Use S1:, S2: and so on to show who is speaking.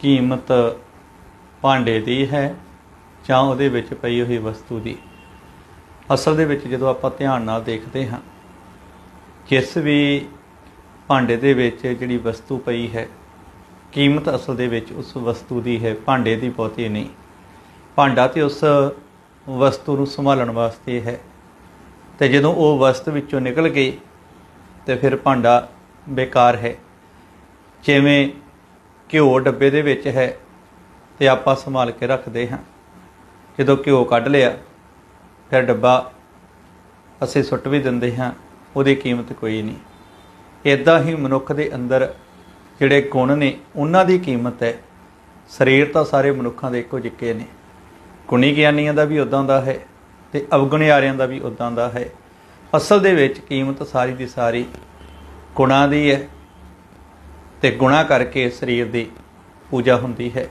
S1: ਕੀਮਤ ਭਾਂਡੇ ਦੀ ਹੈ ਜਾਂ ਉਹਦੇ ਵਿੱਚ ਪਈ ਹੋਈ ਵਸਤੂ ਦੀ। ਅਸਲ ਦੇ ਵਿੱਚ ਜਦੋਂ ਆਪਾਂ ਧਿਆਨ ਨਾਲ ਦੇਖਦੇ ਹਾਂ, ਜਿਸ ਵੀ ਭਾਂਡੇ ਦੇ ਵਿੱਚ ਜਿਹੜੀ ਵਸਤੂ ਪਈ ਹੈ, ਕੀਮਤ ਅਸਲ ਦੇ ਵਿੱਚ ਉਸ ਵਸਤੂ ਦੀ ਹੈ, ਭਾਂਡੇ ਦੀ ਬਹੁਤੀ ਨਹੀਂ। ਭਾਂਡਾ ਤੇ ਉਸ ਵਸਤੂ ਨੂੰ ਸੰਭਾਲਣ ਵਾਸਤੇ ਹੈ। ਤੇ ਜਦੋਂ ਉਹ ਵਸਤ ਵਿੱਚੋਂ ਨਿਕਲ ਗਈ, ਤੇ ਫਿਰ ਭਾਂਡਾ ਬੇਕਾਰ ਹੈ। ਜਿਵੇਂ ਘਿਓ ਡੱਬੇ ਦੇ ਵਿੱਚ ਹੈ ਤੇ ਆਪਾਂ ਸੰਭਾਲ ਕੇ ਰੱਖਦੇ ਹਾਂ। ਜਦੋਂ ਘਿਓ ਕੱਢ ਲਿਆ, ਫਿਰ ਡੱਬਾ ਅਸੀਂ ਸੁੱਟ ਵੀ ਦਿੰਦੇ ਹਾਂ, ਉਹਦੀ ਕੀਮਤ ਕੋਈ ਨਹੀਂ। ਇਦਾਂ ਹੀ ਮਨੁੱਖ ਦੇ ਅੰਦਰ ਜਿਹੜੇ ਗੁਣ ਨੇ, ਉਹਨਾਂ ਦੀ ਕੀਮਤ ਹੈ। ਸਰੀਰ ਤਾਂ ਸਾਰੇ ਮਨੁੱਖਾਂ ਦੇ ਇੱਕੋ ਜਿੱਕੇ ਨੇ। ਗੁਣੀ ਗਿਆਨੀਆਂ ਦਾ ਵੀ ਉਦਾਂ ਦਾ ਹੈ ਤੇ ਅਵਗੁਣਿਆਰਿਆਂ ਦਾ ਵੀ ਉਦਾਂ ਦਾ ਹੈ। ਅਸਲ ਦੇ ਵਿੱਚ ਕੀਮਤ ਸਾਰੀ ਦੀ ਸਾਰੀ ਗੁਣਾਂ ਦੀ ਹੈ। ਤੇ ਗੁਣਾ ਕਰਕੇ ਸਰੀਰ ਦੀ ਪੂਜਾ ਹੁੰਦੀ ਹੈ।